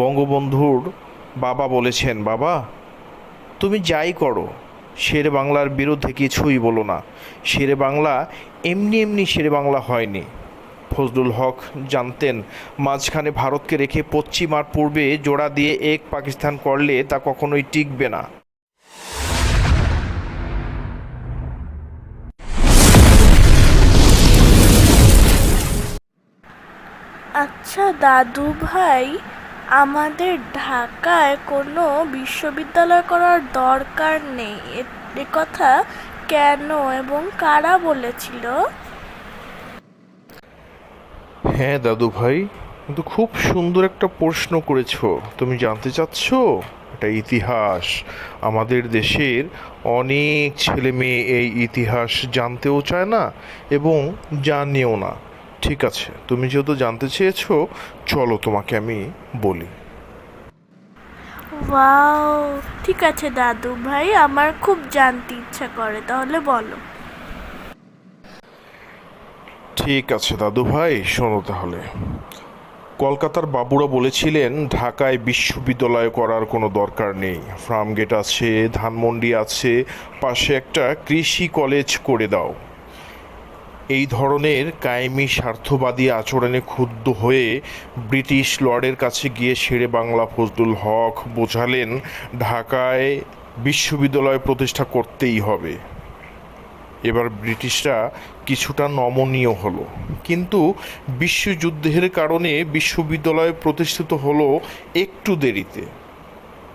বঙ্গবন্ধুর বাবা বলেছেন, বাবা, তুমি যাই করো, শেরে বাংলার বিরুদ্ধে কিছুই বলো না। শেরে বাংলা, এমনি এমনি শেরে বাংলা হয়নি। ফজলুল হক জানতেন, মাঝখানে ভারতকে রেখে পশ্চিম আর পূর্বে জোড়া দিয়ে এক পাকিস্তান করলে তা কখনোই টিকবে না। আচ্ছা দাদু ভাই আমাদের ঢাকায় কোনো বিশ্ববিদ্যালয় করার দরকার নেই। এ- কথা কেন এবং কারা বলেছিল? হ্যাঁ দাদু ভাই, কিন্তু খুব সুন্দর একটা প্রশ্ন করেছ। তুমি জানতে চাচ্ছ? এটা ইতিহাস। আমাদের দেশের অনেক ছেলে মেয়ে এই ইতিহাস জানতেও চায় না এবং জানেও না। ঠিক আছে তুমি যেহেতু জানতে চেয়েছো চলো তোমাকে আমি বলি। ওয়াও ঠিক আছে দাদু ভাই আমার খুব জানতে ইচ্ছা করে তাহলে বলো। ঠিক আছে দাদু ভাই শোনো তাহলে। কলকাতার বাবুরা বলেছিলেন ঢাকায় বিশ্ববিদ্যালয় করার কোনো দরকার নেই। ফার্মগেট আছে ধানমন্ডি আছে পাশে একটা কৃষি কলেজ করে দাও। এই ধরনের কায়েমি স্বার্থবাদী আচরণে ক্ষুব্ধ হয়ে ব্রিটিশ লর্ডের কাছে গিয়ে শেরে বাংলা ফজলুল হক বোঝালেন, ঢাকায় বিশ্ববিদ্যালয় প্রতিষ্ঠা করতেই হবে। এবার ব্রিটিশরা কিছুটা নমনীয় হলো। কিন্তু বিশ্বযুদ্ধের কারণে বিশ্ববিদ্যালয় প্রতিষ্ঠিত হলো একটু দেরিতে।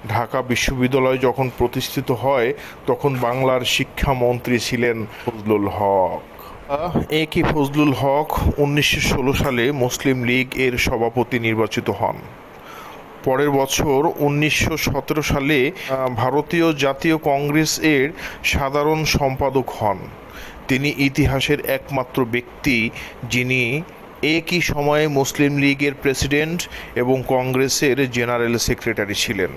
ঢাকা বিশ্ববিদ্যালয় যখন প্রতিষ্ঠিত হয়, তখন বাংলার শিক্ষামন্ত্রী ছিলেন ফজলুল হক। এ কি ফজলুল হক উনিশশো ষোলো সালে মুসলিম লীগ এর সভাপতি নির্বাচিত হন? পরের বছর উনিশশো সতেরো সালে ভারতীয় জাতীয় কংগ্রেস এর সাধারণ সম্পাদক হন। তিনি ইতিহাসের একমাত্র ব্যক্তি যিনি একই সময়ে মুসলিম লীগের প্রেসিডেন্ট এবং কংগ্রেসের জেনারেল সেক্রেটারি ছিলেন।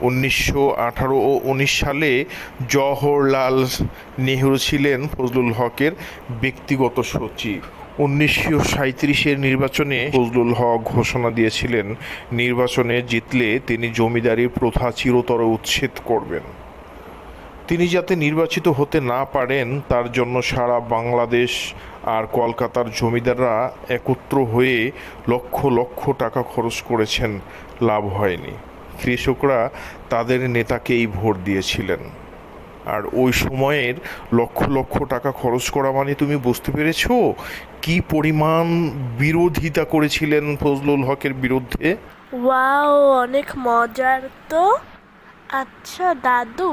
উনিশশো আঠারো ও উনিশ সালে জওহরলাল নেহরু ছিলেন ফজলুল হকের ব্যক্তিগত সচিব। উনিশশো সাঁত্রিশের নির্বাচনে ফজলুল হক ঘোষণা দিয়েছিলেন, নির্বাচনে জিতলে তিনি জমিদারির প্রথা চিরতর উচ্ছেদ করবেন। তিনি যাতে নির্বাচিত হতে না পারেন, তার জন্য সারা বাংলাদেশ আর কলকাতার জমিদাররা একত্র হয়ে লক্ষ লক্ষ টাকা খরচ করেছেন, লাভ হয়নি। কৃষকরা তাদের নেতাকেই ভোট দিয়েছিলেন। আর ওই সময়ের লক্ষ লক্ষ টাকা খরচ করা মানে তুমি বুঝতে পেরেছ? কি পরিমাণ বিরোধিতা করেছিলেন ফজলুল হকের বিরুদ্ধে? ওয়াও অনেক মজার তো। আচ্ছা দাদু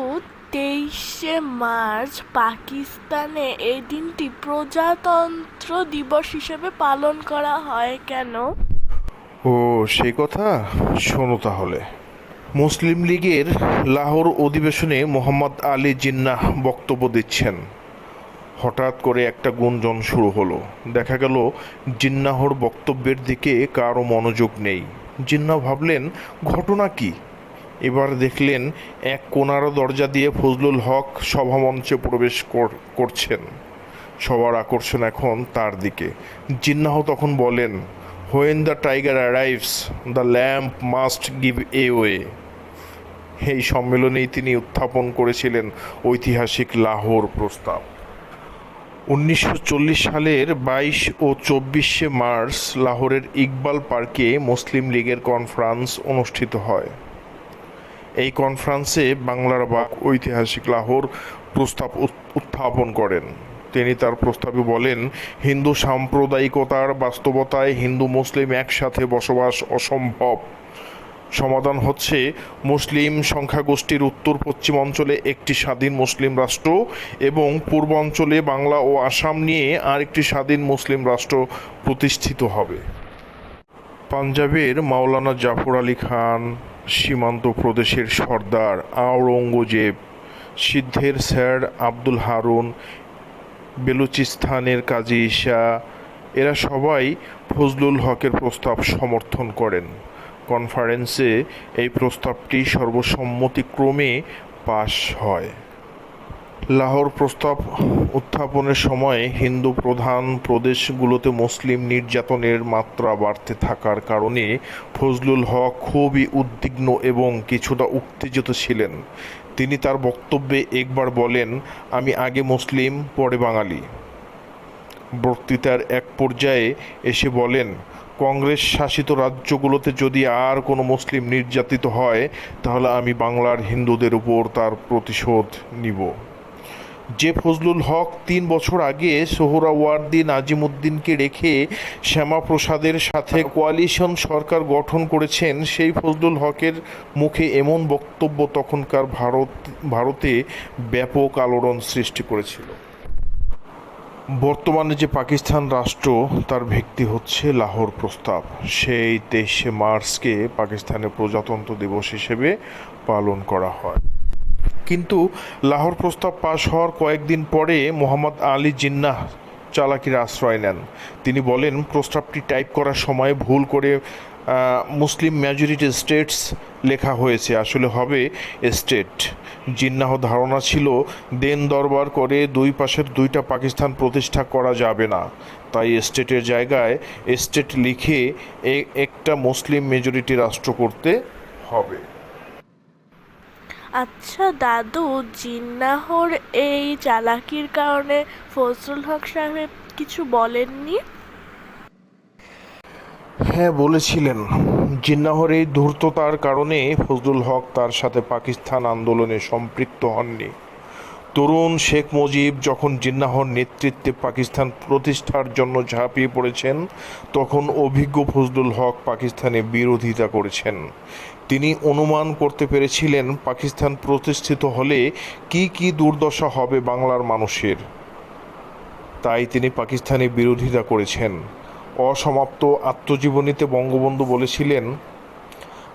তেইশে মার্চ পাকিস্তানে এই দিনটি প্রজাতন্ত্র দিবস হিসেবে পালন করা হয় কেন? ও সে কথা শোনো তাহলে। মুসলিম লীগের লাহোর অধিবেশনে মোহাম্মদ আলী জিন্নাহ বক্তব্য দিচ্ছেন। হঠাৎ করে একটা গুঞ্জন শুরু হলো। দেখা গেল, জিন্নাহর বক্তব্যের দিকে কারও মনোযোগ নেই। জিন্নাহ ভাবলেন, ঘটনা কি? এবার দেখলেন, এক কোনার দরজা দিয়ে ফজলুল হক সভামঞ্চে প্রবেশ করছেন। সবার আকর্ষণ এখন তার দিকে। জিন্নাহ তখন বলেন when the tiger arrives the lamp must give a way এই সম্মেলনেই তিনি উত্থাপন করেছিলেন ঐতিহাসিক লাহোর প্রস্তাব। উনিশশো চল্লিশ সালের বাইশ ও চব্বিশে মার্চ লাহোরের ইকবাল পার্কে মুসলিম লীগের কনফারেন্স অনুষ্ঠিত হয়। এই কনফারেন্সে বাংলার বাক ঐতিহাসিক লাহোর প্রস্তাব উত্থাপন করেন। তিনি তার প্রস্তাবে বলেন, হিন্দু সাম্প্রদায়িকতার বাস্তবতায় হিন্দু মুসলিম একসাথে বসবাস অসম্ভব। সমাধান হচ্ছে। মুসলিম সংখ্যাগোষ্ঠীর উত্তর পশ্চিম অঞ্চলে একটি স্বাধীন মুসলিম রাষ্ট্র এবং পূর্বাঞ্চলে বাংলা ও আসাম নিয়ে আরেকটি স্বাধীন মুসলিম রাষ্ট্র প্রতিষ্ঠিত হবে। পাঞ্জাবের মাওলানা জাফর আলী খান, সীমান্ত প্রদেশের সর্দার আওরঙ্গজেব, সিদ্ধের স্যার আব্দুল হারুন, বেলুচিস্তানের কাজী ঈশা, এরা সবাই ফজলুল হকের প্রস্তাব সমর্থন করেন। কনফারেন্সে এই প্রস্তাবটি সর্বসম্মতিক্রমে পাশ হয়। লাহোর প্রস্তাব উত্থাপনের সময় হিন্দু প্রধান প্রদেশগুলোতে মুসলিম নির্যাতনের মাত্রা বাড়তে থাকার কারণে ফজলুল হক খুবই উদ্বিগ্ন এবং কিছুটা উত্তেজিত ছিলেন। তিনি তার বক্তব্যে একবার বলেন, আমি আগে মুসলিম, পরে বাঙালি। বক্তৃতার এক পর্যায়ে এসে বলেন কংগ্রেস শাসিত রাজ্যগুলোতে যদি আর কোনো মুসলিম নির্যাতিত হয়, তাহলে আমি বাংলার হিন্দুদের উপর তার প্রতিশোধ নিব। যে ফজলুল হক তিন বছর আগে সোহরাওয়ার্দী নাজিমুদ্দিনকে রেখে শ্যামাপ্রসাদের সাথে কোয়ালিশন সরকার গঠন করেছেন, সেই ফজলুল হকের মুখে এমন বক্তব্য তখনকার ভারত, ভারতে ব্যাপক আলোড়ন সৃষ্টি করেছিল। বর্তমানে যে পাকিস্তান রাষ্ট্র, তার ভিত্তি হচ্ছে লাহোর প্রস্তাব। সেই তেইশে মার্চকে পাকিস্তানের প্রজাতন্ত্র দিবস হিসেবে পালন করা হয়। কিন্তু লাহোর প্রস্তাব পাশ হওয়ার কয়েকদিন পরে মোহাম্মদ আলী জিন্নাহ চালাকির আশ্রয় নেন। তিনি বলেন, প্রস্তাবটি টাইপ করার সময় ভুল করে মুসলিম মেজরিটি স্টেটস লেখা হয়েছে, আসলে হবে স্টেট জিন্নাহ ধারণা ছিল, দেন দরবার করে দুই পাশের দুইটা পাকিস্তান প্রতিষ্ঠা করা যাবে না। তাই স্টেটের জায়গায় স্টেট লিখে একটা মুসলিম মেজরিটি রাষ্ট্র করতে হবে। আচ্ছা দাদু, জিন্নাহর এই চালাকির কারণে ফজলুল হক সাহেব কিছু বলেননি? হ্যাঁ বলেছিলেন। জিন্নাহর এই ধূর্ততার কারণে ফজলুল হক তার সাথে পাকিস্তান আন্দোলনে সম্পৃক্ত হননি। তরুণ শেখ মুজিব যখন জিন্নাহর নেতৃত্বে পাকিস্তান প্রতিষ্ঠার জন্য ঝাঁপিয়ে পড়েছেন, তখন অভিজ্ঞ ফজলুল হক পাকিস্তানে বিরোধিতা করেছেন। তিনি অনুমান করতে পেরেছিলেন, পাকিস্তান প্রতিষ্ঠিত হলে কি কি দুর্দশা হবে বাংলার মানুষের। তাই তিনি পাকিস্তানে বিরোধিতা করেছেন। অসমাপ্ত আত্মজীবনীতে বঙ্গবন্ধু বলেছিলেন,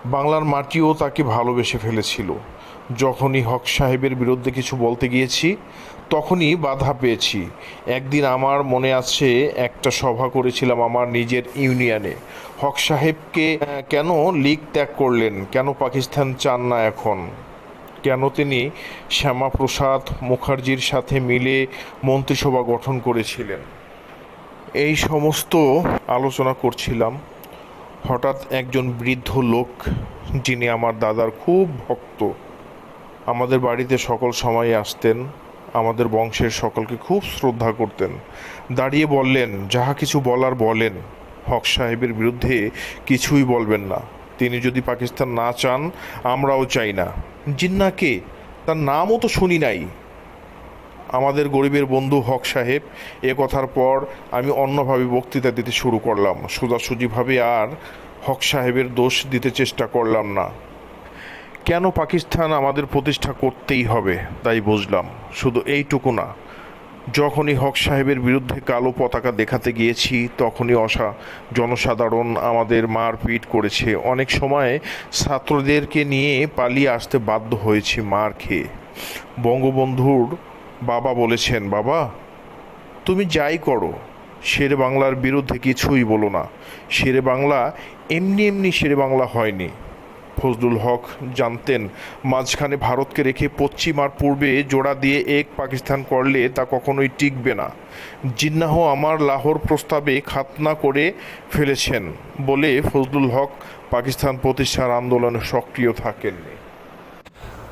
বাংলার মাটিও তাকে ভালোবেসে ফেলেছিল। যখনই হক সাহেবের বিরুদ্ধে কিছু বলতে গিয়েছি, তখনই বাধা পেয়েছি। একদিন আমার মনে আছে, একটা সভা করেছিলাম আমার নিজের ইউনিয়নে। হক সাহেবকে, কেন লীগ ত্যাগ করলেন? কেন পাকিস্তান চান না এখন? কেন তিনি শ্যামাপ্রসাদ মুখার্জির সাথে মিলে মন্ত্রিসভা গঠন করেছিলেন? এই সমস্ত আলোচনা করছিলাম। হঠাৎ একজন বৃদ্ধ লোক, যিনি আমার দাদার খুব ভক্ত, আমাদের বাড়িতে সকল সময় আসতেন, আমাদের বংশের সকলকে খুব শ্রদ্ধা করতেন। দাঁড়িয়ে বললেন, যাহা কিছু বলার বলেন। হক সাহেবের বিরুদ্ধে কিছুই বলবেন না। তিনি যদি পাকিস্তান না চান, আমরাও চাই না। জিন্নাকে? তার নামও তো শুনি নাই। আমাদের গরিবের বন্ধু হক সাহেব, এ কথার পর আমি অন্যভাবে বক্তৃতা দিতে শুরু করলাম। সোজাসুজিভাবে আর হক সাহেবের দোষ দিতে চেষ্টা করলাম না। কেন পাকিস্তান আমাদের প্রতিষ্ঠা করতেই হবে, তাই বুঝলাম। শুধু এইটুকু না, যখনই হক সাহেবের বিরুদ্ধে কালো পতাকা দেখাতে গিয়েছি, তখনই অসা জনসাধারণ আমাদের মারপিট করেছে। অনেক সময় ছাত্রদেরকে নিয়ে পালিয়ে আসতে বাধ্য হয়েছি মার খেয়ে। বঙ্গবন্ধুর বাবা বলেছেন, বাবা, তুমি যাই করো শেরে বাংলার বিরুদ্ধে কিছুই বলো না। শেরে বাংলা এমনি এমনি শেরে বাংলা হয়নি। ফজলুল হক জানতেন, মাঝখানে ভারতকে রেখে পশ্চিম আর পূর্বে জোড়া দিয়ে এক পাকিস্তান করলে তা কখনোই টিকবে না। জিন্নাহ আমার লাহোর প্রস্তাবে খাতনা করে ফেলেছেন বলে ফজলুল হক পাকিস্তান প্রতিষ্ঠার আন্দোলনে সক্রিয় থাকেননি।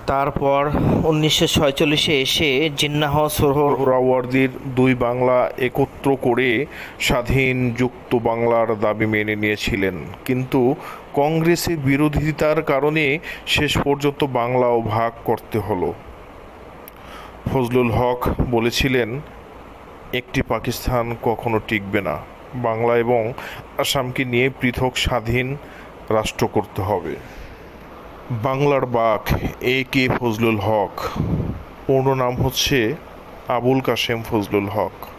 তারপর উনিশশো ছয়চল্লিশে এসে জিন্নাহ সোহর সোহরাওয়ার্দীর দুই বাংলা একত্র করে স্বাধীন যুক্ত বাংলার দাবি মেনে নিয়েছিলেন। কিন্তু কংগ্রেসের বিরোধিতার কারণে শেষ পর্যন্ত বাংলাও ভাগ করতে হলো। ফজলুল হক বলেছিলেন, একটি পাকিস্তান কখনো টিকবে না। বাংলা এবং আসামকে নিয়ে পৃথক স্বাধীন রাষ্ট্র করতে হবে। বাংলার বাঘ এ কে ফজলুল হক। পূর্ণ নাম হচ্ছে আবুল কাশেম ফজলুল হক।